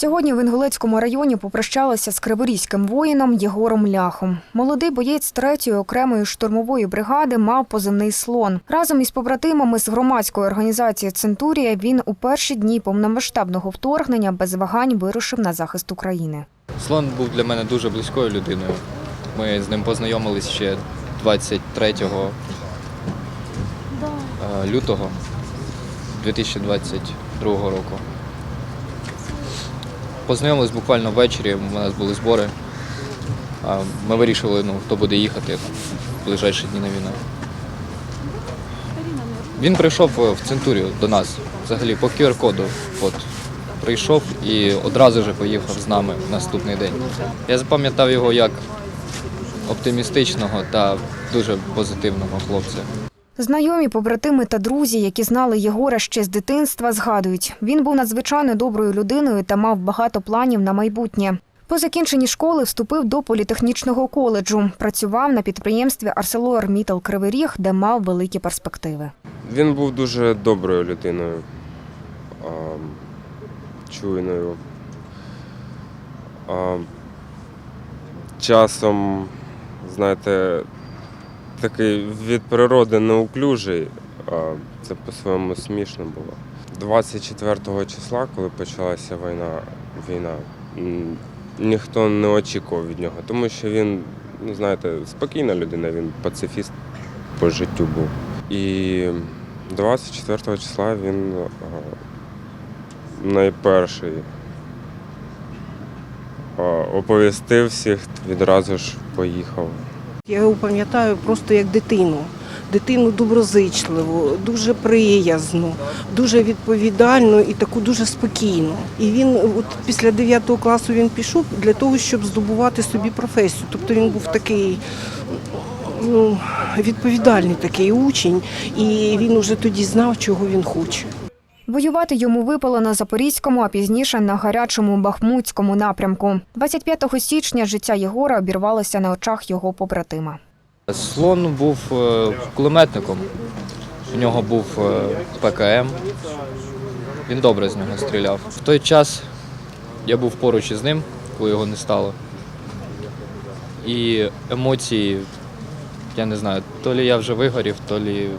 Сьогодні в Інгулецькому районі попрощалися з криворізьким воїном Єгором Ляхом. Молодий боєць третьої окремої штурмової бригади мав позивний слон. Разом із побратимами з громадської організації Центурія він у перші дні повномасштабного вторгнення без вагань вирушив на захист України. Слон був для мене дуже близькою людиною. Ми з ним познайомились ще 23 е, лютого 2022 року. Познайомились буквально ввечері, у нас були збори. Ми вирішили, ну, хто буде їхати в ближайші дні на війну. Він прийшов е, в Центурію до нас, взагалі по QR-коду. От, прийшов і одразу ж поїхав з нами в наступний день. Я запам'ятав його як оптимістичного та дуже позитивного хлопця. Знайомі, побратими та друзі, які знали Єгора ще з дитинства, згадують, він був надзвичайно доброю людиною та мав багато планів на майбутнє. По закінченні школи вступив до політехнічного коледжу. Працював на підприємстві ArcelorMittal Кривий Ріг, де мав великі перспективи. Він був дуже доброю людиною, чуйною. Часом, знаєте, такий від природи неуклюжий, це по-своєму смішно було. 24 числа, коли почалася війна, війна, ніхто не очікував від нього, тому що він, ну знаєте, спокійна людина, він пацифіст по життю був. І 24 числа він найперший оповістив всіх, відразу ж поїхав. Я його пам'ятаю просто як дитину. Дитину доброзичливу, дуже приязну, дуже відповідальну і таку дуже спокійну. І він от після 9 класу він пішов для того, щоб здобувати собі професію. Тобто він був такий ну, відповідальний такий учень, і він уже тоді знав, чого він хоче. Воювати йому випало на Запорізькому, а пізніше на гарячому Бахмутському напрямку. 25 січня життя Єгора обірвалося на очах його побратима. Слон був е, кулеметником. У нього був е, ПКМ. Він добре з нього стріляв. В той час я був поруч із ним, коли його не стало. І емоції, я не знаю, то лі я вже вигорів, то лі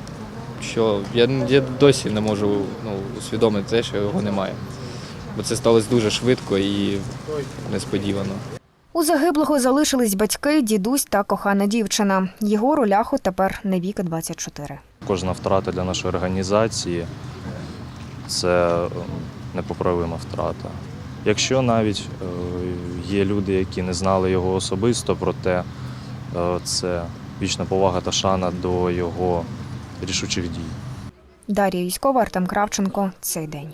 що. Я, я досі не можу ну, усвідомити те, що його немає. Бо це сталося дуже швидко і несподівано. У загиблого залишились батьки, дідусь та кохана дівчина. Єгору ляху тепер не віки 24. Кожна втрата для нашої організації це непоправима втрата. Якщо навіть е, є люди, які не знали його особисто, проте е, це вічна повага та шана до його рішучих дій. Дар'я Військова, Артем Кравченко. Цей день.